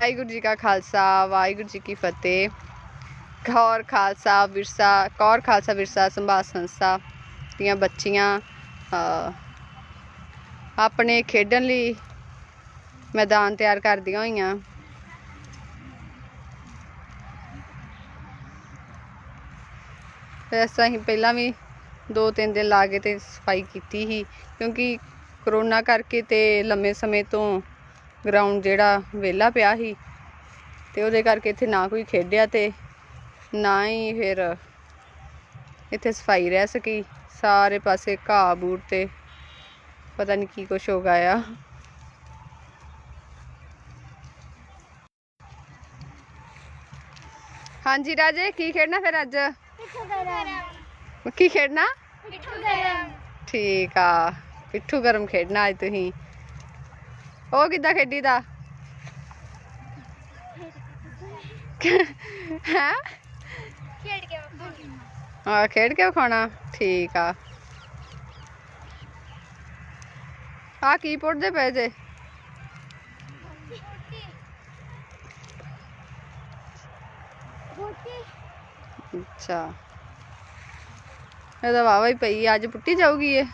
ਵਾਹਿਗੁਰੂ ਜੀ ਕਾ ਖਾਲਸਾ, ਵਾਹਿਗੁਰੂ ਜੀ ਕੀ ਫਤਿਹ। ਕੌਰ ਖਾਲਸਾ ਵਿਰਸਾ, ਕੌਰ ਖਾਲਸਾ ਵਿਰਸਾ ਸੰਭਾਲ ਸੰਸਥਾ ਦੀਆਂ ਬੱਚੀਆਂ ਆਪਣੇ ਖੇਡਣ ਲਈ ਮੈਦਾਨ ਤਿਆਰ ਕਰਦੀਆਂ ਹੋਈਆਂ। ਵੈਸੇ ਅਸੀਂ ਪਹਿਲਾਂ ਵੀ ਦੋ ਤਿੰਨ ਦਿਨ ਲਾ ਕੇ ਤੇ ਸਫ਼ਾਈ ਕੀਤੀ ਸੀ, ਕਿਉਂਕਿ ਕਰੋਨਾ ਕਰਕੇ ਤੇ ਲੰਮੇ ਸਮੇਂ ਤੋਂ ਗਰਾਊਂਡ ਜਿਹੜਾ ਵਿਹਲਾ ਪਿਆ ਸੀ ਤੇ ਉਹਦੇ ਕਰਕੇ ਇੱਥੇ ਨਾ ਕੋਈ ਖੇਡਿਆ ਤੇ ਨਾ ਹੀ ਫਿਰ ਇੱਥੇ ਸਫ਼ਾਈ ਰਹਿ ਸਕੀ। ਸਾਰੇ ਪਾਸੇ ਘਾਹ ਬੂਟ ਤੇ ਪਤਾ ਨਹੀਂ ਕੀ ਕੁਛ ਹੋ ਗਿਆ ਆ। ਹਾਂਜੀ ਰਾਜੇ ਕੀ ਖੇਡਣਾ ਫਿਰ ਅੱਜ? ਪਿੱਠੂ ਗਰਮ। ਕੀ ਖੇਡਣਾ? ਪਿੱਠੂ ਗਰਮ। ਠੀਕ ਆ ਪਿੱਠੂ ਗਰਮ ਖੇਡਣਾ ਅੱਜ ਤੁਸੀਂ। ਉਹ ਕਿੱਦਾਂ ਖੇਡੀ ਦਾ ਹੈ? ਖੇਡ ਕੇ ਆ। ਖੇਡ ਕੇ ਵਿਖਾਉਣਾ। ਠੀਕ ਆ। ਆ ਕੀ ਪੁੱਟਦੇ ਪਏ ਜੇ। ਅੱਛਾ। ਇਹ ਤਾਂ ਵਾਵਾ ਹੀ ਪਈ ਅੱਜ ਪੁੱਟੀ ਜਾਊਗੀ ਇਹ?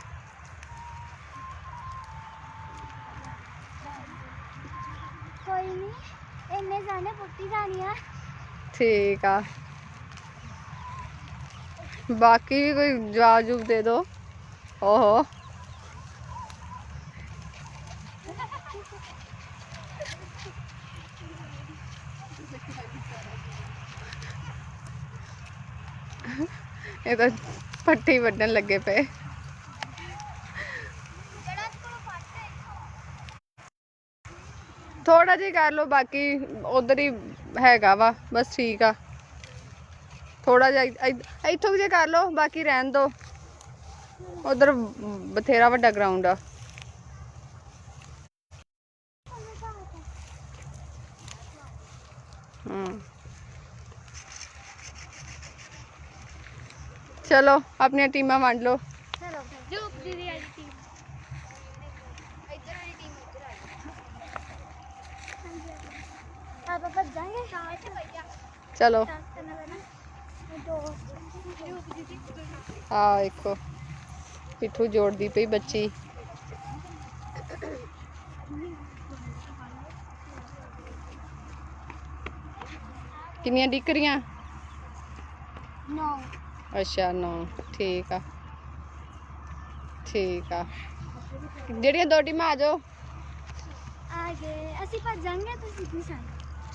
ਕੋਈ ਨਹੀਂ ਇੰਨੇ ਜਾਣੇ ਪੁੱਟੀ ਜਾਣੀ ਆ ਠੀਕ ਆ ਬਾਕੀ ਵੀ ਕੋਈ ਜਵਾਬ ਜੂਬ ਦੇ ਦਿਓ ਓਹੋ ਇਹ ਤਾਂ ਪੱਟੀ ਵੱਢਣ ਲੱਗੇ ਪਏ ਥੋੜਾ ਜਿਹਾ ਕਰ ਲਓ, ਬਾਕੀ ਉਧਰ ਹੀ ਹੈਗਾ ਵਾ, ਬਸ ਠੀਕ ਆ। ਥੋੜਾ ਜਿਹਾ ਇ- ਇ- ਇੱਥੋਂ ਜੇ ਕਰ ਲਓ, ਬਾਕੀ ਰਹਿਣ ਦਿਓ ਉਧਰ ਬਥੇਰਾ ਵੱਡਾ ਗਰਾਊਂਡ ਆ। ਹਮ ਚਲੋ, ਆਪਣੀਆਂ ਟੀਮਾਂ ਵੰਡ ਲਓ ਚਲੋ ਜੋ ਦੀਦੀ ਵਾਲੀ ਟੀਮ ਇੱਧਰ ਵਾਲੀ ਟੀਮ ਇੱਧਰ ਆ ਆਪਾਂ ਭੱਜਾਂਗੇ। ਚਲੋ। ਆ ਦੇਖੋ ਪਿੱਠੂ ਜੋੜਦੀ ਪਈ ਬੱਚੀ। ਕਿੰਨੀਆਂ ਡਿਕਰੀਆਂ? ਨੌ। ਅੱਛਾ ਨੌ। ਠੀਕ ਆ। ਠੀਕ ਆ। ਜਿਹੜੀਆਂ ਦੋ ਟੀਮਾਂ ਆ ਜਾਓ। ਆ ਗਏ। ਅਸੀਂ ਭੱਜਾਂਗੇ ਤੁਸੀਂ ਕੀ ਸਾਨੂੰ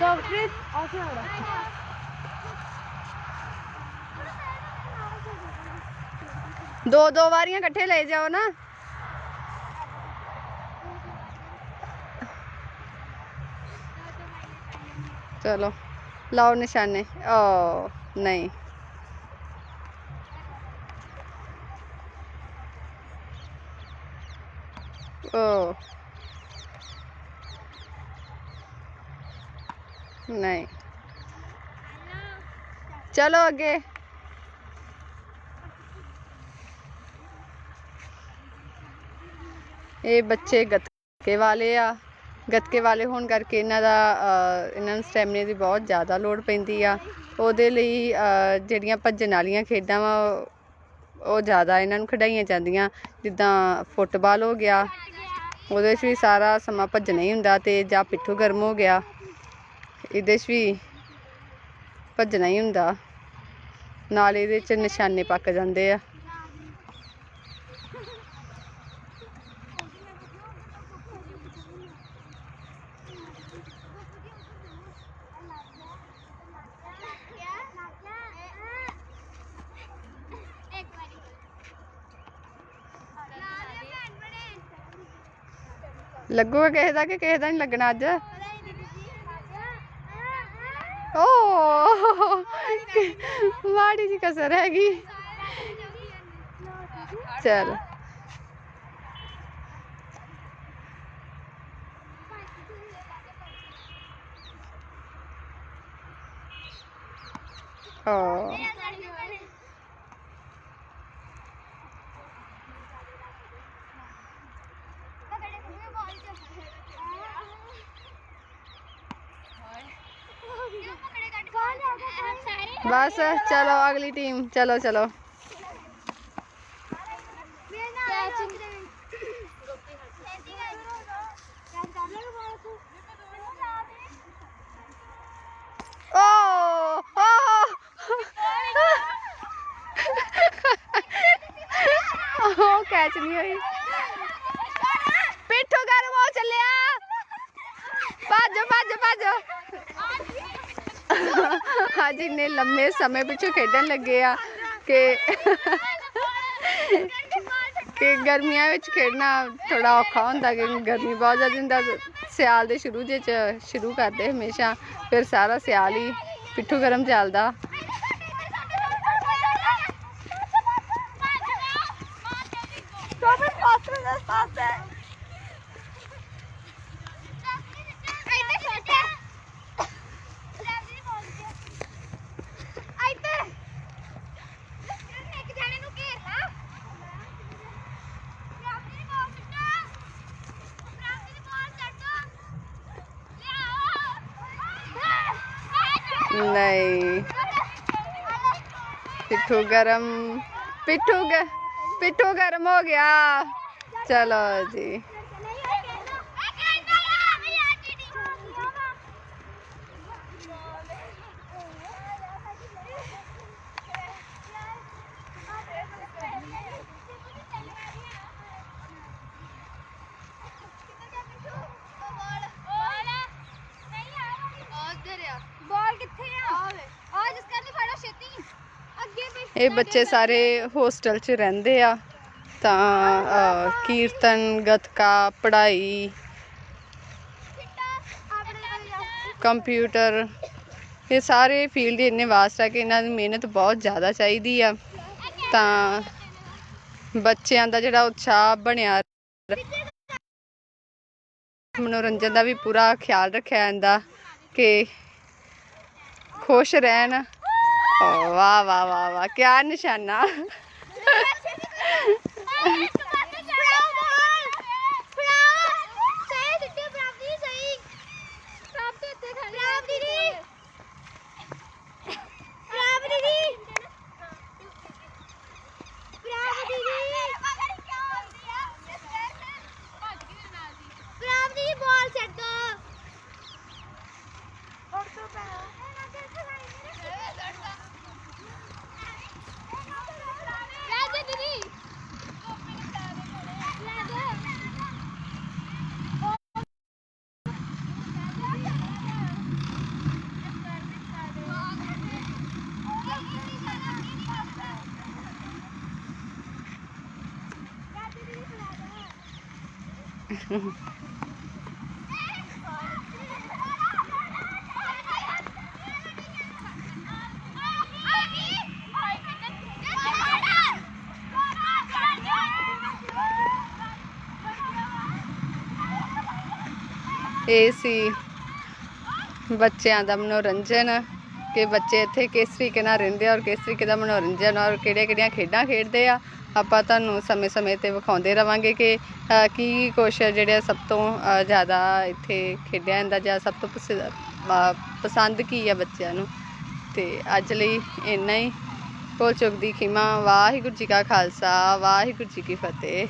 ਸੌਫਟਵੇਅਰ ਆਸੇ ਆ ਦੋ ਦੋ ਵਾਰੀਆਂ ਇਕੱਠੇ ਲੈ ਜਾਓ ਨਾ ਚਲੋ ਲਾਓ ਨਿਸ਼ਾਨੇ ਓ ਨਹੀਂ ਓ ਨਹੀਂ। ਚਲੋ ਅੱਗੇ। ਇਹ ਬੱਚੇ ਗੱਤਕੇ ਵਾਲੇ ਆ। ਗੱਤਕੇ ਵਾਲੇ ਹੋਣ ਕਰਕੇ ਇਹਨਾਂ ਦਾ ਇਹਨਾਂ ਨੂੰ ਸਟੈਮਿਨੇ ਦੀ ਬਹੁਤ ਜ਼ਿਆਦਾ ਲੋੜ ਪੈਂਦੀ ਆ। ਉਹਦੇ ਲਈ ਜਿਹੜੀਆਂ ਭੱਜਣ ਵਾਲੀਆਂ ਖੇਡਾਂ ਵਾ, ਉਹ ਜ਼ਿਆਦਾ ਇਹਨਾਂ ਨੂੰ ਖਿਡਾਈਆਂ ਜਾਂਦੀਆਂ। ਜਿੱਦਾਂ ਫੁੱਟਬਾਲ ਹੋ ਗਿਆ, ਉਹਦੇ 'ਚ ਵੀ ਸਾਰਾ ਸਮਾਂ ਭੱਜਣਾ ਹੀ ਹੁੰਦਾ ਤੇ ਜਾਂ ਪਿੱਠੂ ਗਰਮ ਹੋ ਗਿਆ। ਇਹਦੇ 'ਚ ਵੀ ਭੱਜਣਾ ਹੀ ਹੁੰਦਾ। ਨਾਲ ਇਹਦੇ 'ਚ ਨਿਸ਼ਾਨੇ ਪੱਕ ਜਾਂਦੇ ਆ। ਇੱਕ ਲੱਗੂਗਾ ਕਿਸੇ ਦਾ ਕਿ ਕਿਸੇ ਦਾ ਨਹੀਂ ਲੱਗਣਾ ਅੱਜ? ਓ ਮਾੜੀ ਜੀ ਕਸਰ ਹੈਗੀ। ਚਲ। ਓ। ਬਸ ਚਲੋ ਅਗਲੀ ਟੀਮ ਚਲੋ ਚਲੋ ਓ ਓ ਕੈਚ ਨਹੀਂ ਹੋਈ ਪਿੱਠੂ ਗਰਮ ਹੋ ਚੱਲਿਆ ਭੱਜ ਭੱਜ ਭੱਜ ਅੱਜ ਇੰਨੇ ਲੰਮੇ ਸਮੇਂ ਪਿੱਛੋਂ ਖੇਡਣ ਲੱਗੇ ਆ ਕਿ ਕਿ ਗਰਮੀਆਂ ਵਿੱਚ ਖੇਡਣਾ ਥੋੜਾ ਔਖਾ ਹੁੰਦਾ ਕਿ ਗਰਮੀ ਬਹੁਤ ਜ਼ਿਆਦਾ ਹੁੰਦਾ, ਸਿਆਲ ਦੇ ਸ਼ੁਰੂ ਜਿਹੇ ਚ ਸ਼ੁਰੂ ਕਰਦੇ ਹਮੇਸ਼ਾ, ਫਿਰ ਸਾਰਾ ਸਿਆਲ ਹੀ ਪਿੱਠੂ ਗਰਮ ਚੱਲਦਾ। ਨਹੀਂ ਪਿੱਠੂ ਗਰਮ ਪਿੱਠੂ ਗ ਪਿੱਠੂ ਗਰਮ ਹੋ ਗਿਆ। ਚਲੋ ਜੀ। ਬਾਲ ਕਿੱਥੇ ਆ ਆ ਜਿਸ ਕਰਨੀ ਫੜੋ ਛੇਤੀ ਅੱਗੇ ਪਿੱਛੇ ਇਹ ਬੱਚੇ ਸਾਰੇ ਹੋਸਟਲ 'ਚ ਰਹਿੰਦੇ ਆ। ਤਾਂ ਕੀਰਤਨ, ਗਤਕਾ, ਪੜ੍ਹਾਈ, ਕੰਪਿਊਟਰ, ਇਹ ਸਾਰੇ ਫੀਲਡ ਇੰਨੇ ਵਾਸਟ ਆ ਕਿ ਇਹਨਾਂ ਦੀ ਮਿਹਨਤ ਬਹੁਤ ਜ਼ਿਆਦਾ ਚਾਹੀਦੀ ਆ। ਤਾਂ, ਬੱਚਿਆਂ ਦਾ ਜਿਹੜਾ ਉਤਸ਼ਾਹ ਬਣਿਆ ਮਨੋਰੰਜਨ ਦਾ ਵੀ ਪੂਰਾ ਖਿਆਲ ਰੱਖਿਆ ਜਾਂਦਾ ਕਿ ਖੁਸ਼ ਰਹਿਣ। ਓ ਵਾਹ ਵਾਹ ਵਾਹ ਵਾਹ ਕੀ ਨਿਸ਼ਾਨਾ ਬਾਲ ਛੱਡ ਰਾਜੇ ਇਹ ਸੀ ਬੱਚਿਆਂ ਦਾ ਮਨੋਰੰਜਨ ਕਿ ਬੱਚੇ ਇੱਥੇ ਕਿਸ ਤਰੀਕੇ ਨਾਲ ਰਹਿੰਦੇ ਔਰ ਕਿਸ ਤਰੀਕੇ ਦਾ ਮਨੋਰੰਜਨ ਔਰ ਕਿਹੜੀਆਂ ਕਿਹੜੀਆਂ ਖੇਡਾਂ ਖੇਡਦੇ ਆ। ਆਪਾਂ ਤੁਹਾਨੂੰ ਸਮੇਂ-ਸਮੇਂ ਤੇ ਵਿਖਾਉਂਦੇ ਰਵਾਂਗੇ ਕਿ ਕੀ ਕੁਛ ਜਿਹੜੇ ਸਭ ਤੋਂ ਜ਼ਿਆਦਾ ਇੱਥੇ ਖੇਡਿਆ ਜਾਂਦਾ ਜਾਂ ਸਭ ਤੋਂ ਪਸੰ- ਪਸੰਦ ਕੀ ਆ ਬੱਚਿਆਂ ਨੂੰ? ਤੇ ਅੱਜ ਲਈ ਇੰਨਾ ਹੀ। ਭੁੱਲ ਚੁੱਕ ਦੀ ਖਿਮਾ। ਵਾਹਿਗੁਰੂ ਜੀ ਕਾ ਖਾਲਸਾ। ਵਾਹਿਗੁਰੂ ਜੀ ਕੀ ਫਤਿਹ।